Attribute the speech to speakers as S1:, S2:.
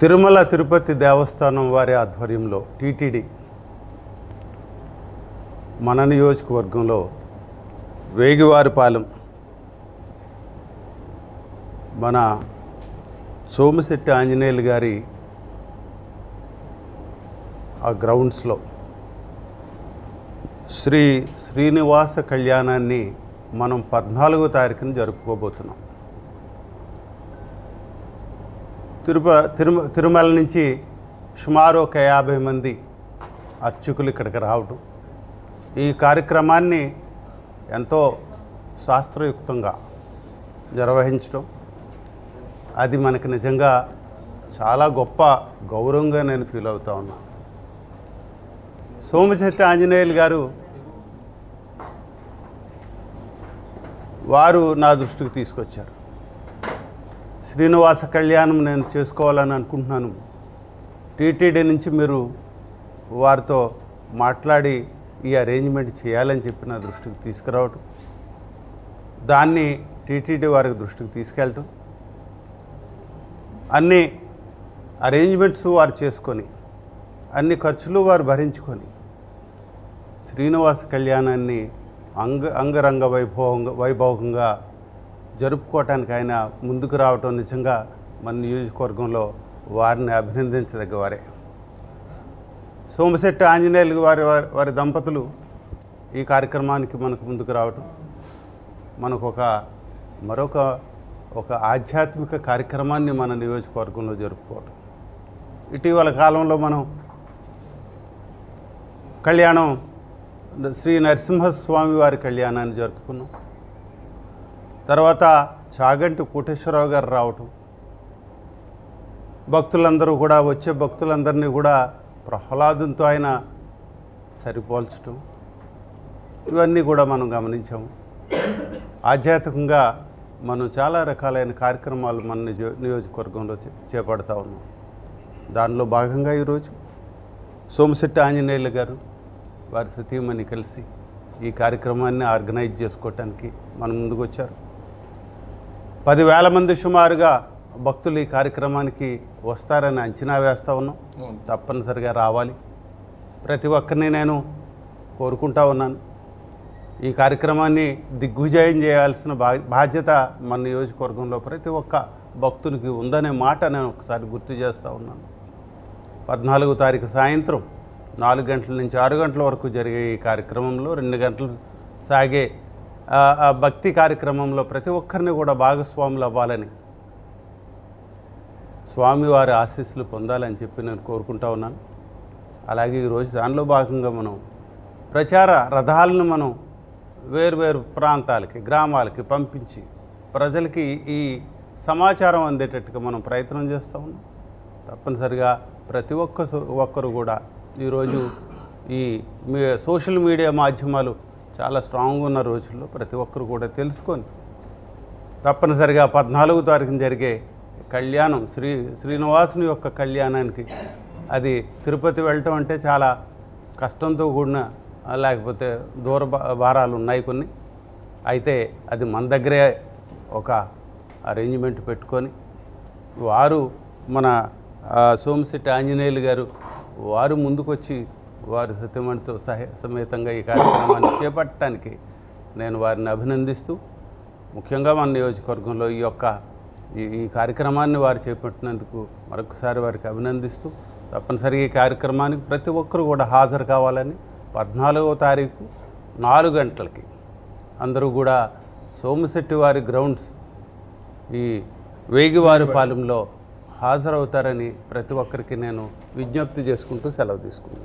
S1: తిరుమల తిరుపతి దేవస్థానం వారి ఆధ్వర్యంలో టీటీడీ మన నియోజకవర్గంలో వేగివారిపాలెం మన సోమశెట్టి ఆంజనేయులు గారి ఆ గ్రౌండ్స్లో శ్రీ శ్రీనివాస కళ్యాణాన్ని మనం పద్నాలుగో తారీఖున జరుపుకోబోతున్నాం. తిరుప తిరుమ తిరుమల నుంచి సుమారు ఒక యాభై మంది అర్చకులు ఇక్కడికి రావటం. ఈ కార్యక్రమాన్ని ఎంతో శాస్త్రయుక్తంగా నిర్వహించడం అది మనకి నిజంగా చాలా గొప్ప గౌరవంగా నేను ఫీల్ అవుతా ఉన్నాను సోమశెట్టి ఆంజనేయులు గారు వారు నా దృష్టికి తీసుకొచ్చారు. శ్రీనివాస కళ్యాణం నేను చేసుకోవాలని అనుకుంటున్నాను. టీటీడీ నుంచి మీరు వారితో మాట్లాడి ఈ అరేంజ్మెంట్ చేయాలని చెప్పి నా దృష్టికి తీసుకురావటం. దాన్ని టీటీడీ వారికి దృష్టికి తీసుకెళ్ళటం. అన్ని అరేంజ్మెంట్స్ వారు చేసుకొని అన్ని ఖర్చులు వారు భరించుకొని శ్రీనివాస కళ్యాణాన్ని అంగ అంగరంగ వైభవంగా వైభవంగా జరుపుకోవటానికి ఆయన ముందుకు రావటం నిజంగా మన నియోజకవర్గంలో వారిని అభినందించదగ్గ వారే సోమశెట్టి ఆంజనేయులు వారి వారి- వారి దంపతులు ఈ కార్యక్రమానికి మనకు ముందుకు రావటం మనకు ఒక మరొక ఒక ఆధ్యాత్మిక కార్యక్రమాన్ని మన నియోజకవర్గంలో జరుపుకోవటం. ఇటీవల కాలంలో మనం కళ్యాణం శ్రీ నరసింహస్వామి వారి కళ్యాణాన్ని జరుపుకున్నాం. తర్వాత చాగంటి కోటేశ్వరరావు గారు రావటం. భక్తులందరూ కూడా వచ్చే భక్తులందరినీ కూడా ప్రహ్లాదంతో ఆయన సరిపోల్చటం. ఇవన్నీ కూడా మనం గమనించాము. ఆధ్యాత్మికంగా మనం చాలా రకాలైన కార్యక్రమాలు మన నిజో నియోజకవర్గంలో చే- చేపడతా ఉన్నాం. దానిలో భాగంగా ఈరోజు సోమశెట్టి ఆంజనేయులు గారు వారి సతీమణి కలిసి ఈ కార్యక్రమాన్ని ఆర్గనైజ్ చేసుకోవటానికి మన ముందుకు వచ్చారు. పదివేల మంది సుమారుగా భక్తులు ఈ కార్యక్రమానికి వస్తారని అంచనా వేస్తూ ఉన్నాం. తప్పనిసరిగా రావాలి. ప్రతి ఒక్కరిని నేను కోరుకుంటా ఉన్నాను. ఈ కార్యక్రమాన్ని దిగ్విజయం చేయాల్సిన బా బాధ్యత మన నియోజకవర్గంలో ప్రతి ఒక్క భక్తునికి ఉందనే మాట నేను ఒకసారి గుర్తు చేస్తూ ఉన్నాను. పద్నాలుగో తారీఖు సాయంత్రం నాలుగు గంటల నుంచి ఆరు గంటల వరకు జరిగే ఈ కార్యక్రమంలో రెండు గంటలు సాగే భక్తి కార్యక్రమంలో ప్రతి ఒక్కరిని కూడా భాగస్వాములు అవ్వాలని స్వామివారి ఆశీస్సులు పొందాలని చెప్పి నేను కోరుకుంటా ఉన్నాను. అలాగే ఈరోజు దానిలో భాగంగా మనం ప్రచార రథాలను మనం వేరువేరు ప్రాంతాలకి గ్రామాలకి పంపించి ప్రజలకి ఈ సమాచారం అందేటట్టుగా మనం ప్రయత్నం చేస్తూ ఉన్నాం. తప్పనిసరిగా ప్రతి ఒక్క ఒక్కరు కూడా ఈరోజు ఈ మీ సోషల్ మీడియా మాధ్యమాలు చాలా స్ట్రాంగ్ ఉన్న రోజుల్లో ప్రతి ఒక్కరు కూడా తెలుసుకొని తప్పనిసరిగా పద్నాలుగో తారీఖున జరిగే కళ్యాణం శ్రీ శ్రీనివాసుని యొక్క కళ్యాణానికి అది తిరుపతి వెళ్ళటం అంటే చాలా కష్టంతో కూడిన లేకపోతే దూర భారాలు ఉన్నాయి కొన్ని. అయితే అది మన దగ్గరే ఒక అరేంజ్మెంట్ పెట్టుకొని వారు మన సోమశెట్టి ఆంజనేయులు గారు వారు ముందుకొచ్చి వారి సత్యమణితో సహ సమేతంగా ఈ కార్యక్రమాన్ని చేపట్టడానికి నేను వారిని అభినందిస్తూ ముఖ్యంగా మన నియోజకవర్గంలో ఈ యొక్క ఈ ఈ కార్యక్రమాన్ని వారు చేపట్టినందుకు మరొకసారి వారికి అభినందిస్తూ తప్పనిసరిగా ఈ కార్యక్రమానికి ప్రతి ఒక్కరూ కూడా హాజరు కావాలని పద్నాలుగవ తారీఖు నాలుగు గంటలకి అందరూ కూడా సోమశెట్టి వారి గ్రౌండ్స్ ఈ వేగివారిపాలెంలో హాజరవుతారని ప్రతి ఒక్కరికి నేను విజ్ఞప్తి చేసుకుంటూ సెలవు తీసుకుంటాను